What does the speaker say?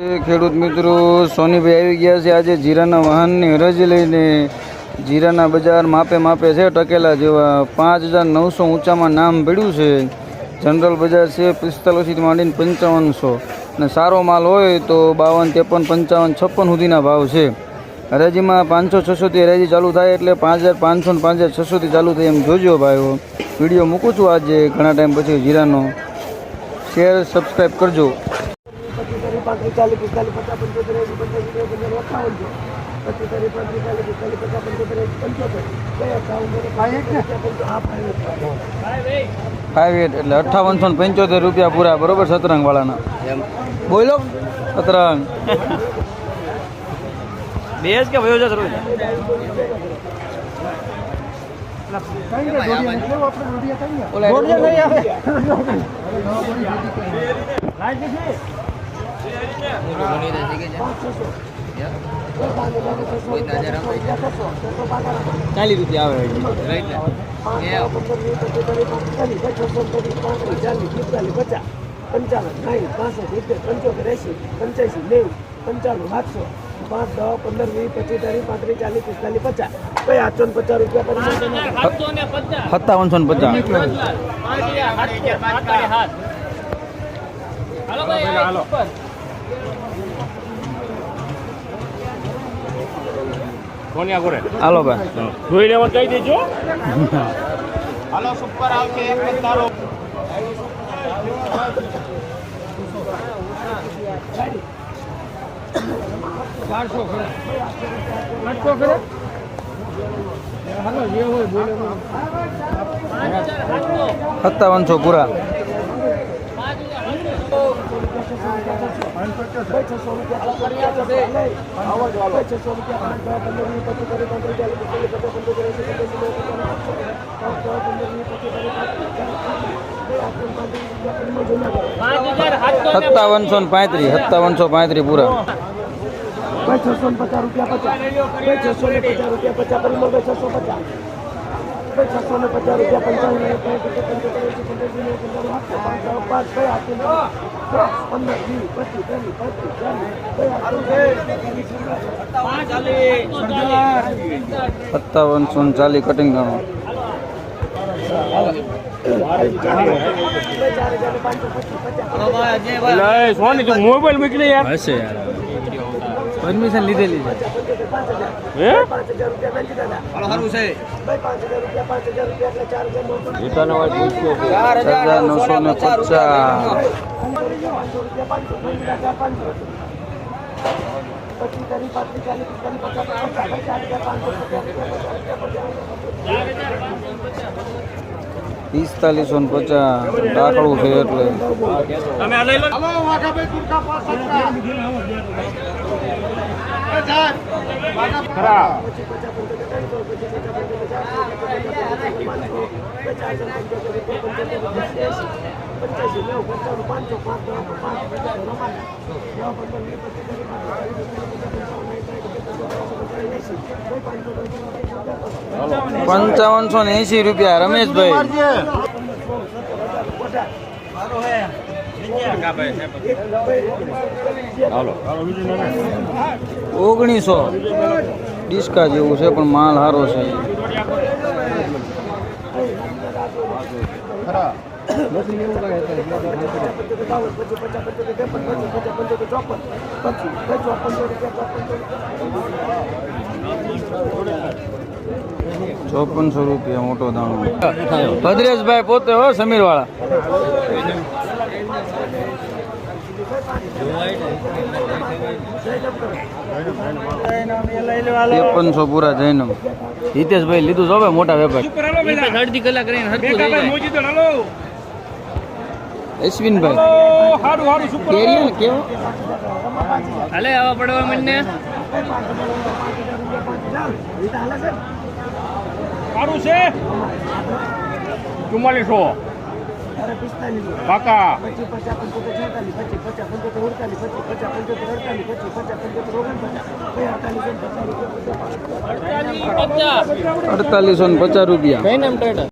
ખેડૂત મિત્રો, સોનીભાઈ આવી ગયા છે આજે જીરાના વાહનની હરાજી લઈને. જીરાના બજાર માપે માપે છે, ટકેલા જેવા પાંચ હજાર નવસો ઊંચામાં નામ ભેડ્યું છે. જનરલ બજાર છે પિસ્તાલીસથી માંડીને પંચાવનસો. અને સારો માલ હોય તો બાવન, ત્રેપન, પંચાવન, છપ્પન સુધીના ભાવ છે. હરાજીમાં પાંચસો છસોથી હરાજી ચાલુ થાય એટલે પાંચ હજાર પાંચસો ને પાંચ હજાર છસોથી ચાલુ થાય એમ જોજો ભાઈઓ. વીડિયો મૂકું છું આજે ઘણા ટાઈમ પછી જીરાનો. શેર સબસ્ક્રાઈબ કરજો. પાંત્રીસ ચાલીસ પિસ્તાલીસ પચાસ પંચોતેર એસી પંચ્યાસી પંચાણું અઠાવન છે પચીસ ચાલીસ પાંત્રીસ ચાલીસ પિસ્તાલીસ પચાસ પંચોતેર એસી પંચોતેર કઈ અઠાવન હા ફાઇવ એટ એટલે અઠ્ઠાવનસો ને પંચોતેર રૂપિયા પૂરા બરોબર સતરંગ વાળાના બોલો સતરંગ. બે જ કે વયો જતો રોજ ચાલીસ રૂપિયા આવે પંચાવન સાઠ પાસઠ સિત્તેર પંચોતેર એંસી પંચ્યાસી નેવું પંચાણું સાતસો પાંચ દસ પંદર વીસ પચીસ પાંત્રીસ ચાલીસ પિસ્તાલીસ પચાસ કઈ આઠસો ને પચાસ રૂપિયા સત્તાવનસો ને પચાસ કોન્યા કરે હાલો ભાઈ. જોઈ લેવાનું કહી દેજો. સત્તાવનસો પૂરા. છસો રૂપિયા છસો રૂપિયા પાંચ દસ પંદર વીસ પચીસ તારીખ પાંત્રીસ ચાલીસ પિસ્તાલીસ પચાસ પંચોતેર એંસી પચાસી નેવું પંચાણું સત્તાવનસો ને પાંત્રીસ સત્તાવનસો પાંત્રીસ પૂરા ભાઈ છસો ને પચાસ રૂપિયા પચાસ ભાઈ છસો ને પચાસ રૂપિયા પચાસ પરિમળ ભાઈ છસો પચાસ ભાઈ છસો ને પચાસ રૂપિયા પંચાવન પંચોતેર એંસી પંચ્યાસી નેવું પંચાણું આઠસો પાંચ દસ પાંચ ભાઈ આપી દસ પંદર વીસ પચીસ ત્રીસ પાંત્રીસ ચાલીસ સત્તાવનસો ચાલીસ કટિંગ ગણો મોબાઈલ મૂકી યાર. હશે યાર. પરમિશન લીધેલી છે. હે? નવસો ને પચાસ. પાંચસો રૂપિયા પાંચસો પંદર હજાર પાંચસો પચીસ તારીખ પાંત્રીસ ચાલીસ પિસ્તાલીસ પચાસ ચાર હજાર પાંચસો પચાસ પિસ્તાલીસો ને પચાસ ટાકડું છે એટલે તમે પંચાવનસો ને એસી રૂપિયા રમેશભાઈ. ઓગણીસો. ડિસ્કા જેવું છે પણ માલ સારો છે. ચોપનસો રૂપિયા મોટો દાણો. ભદ્રેશભાઈ પોતે હો સમીર વાળા ત્રેપનસો પૂરા જૈનમ. હિતેશભાઈ લીધું જો ભાઈ મોટા વેપાર. અડધી કલાક રહીને મોજી તો હાલો. અશ્વિનભાઈ કેરીઓ ને કેવો? હાલે આવા પડવા મને સારું છે. ચુમ્માલીસો. કાકા પચીસ પચાસ પંચોતેર છેતાલીસ પચીસ પચાસ પંચોતેર અડતાલીસ પચીસ પચાસ પંચોતેર અડતાલીસ પચીસ પચાસ પંચોતેર ઓગણપચાસ બે અડતાલીસ પચાસ. રૂપિયા અડતાલીસો ને પચાસ રૂપિયા. કઈ નામ ટાટા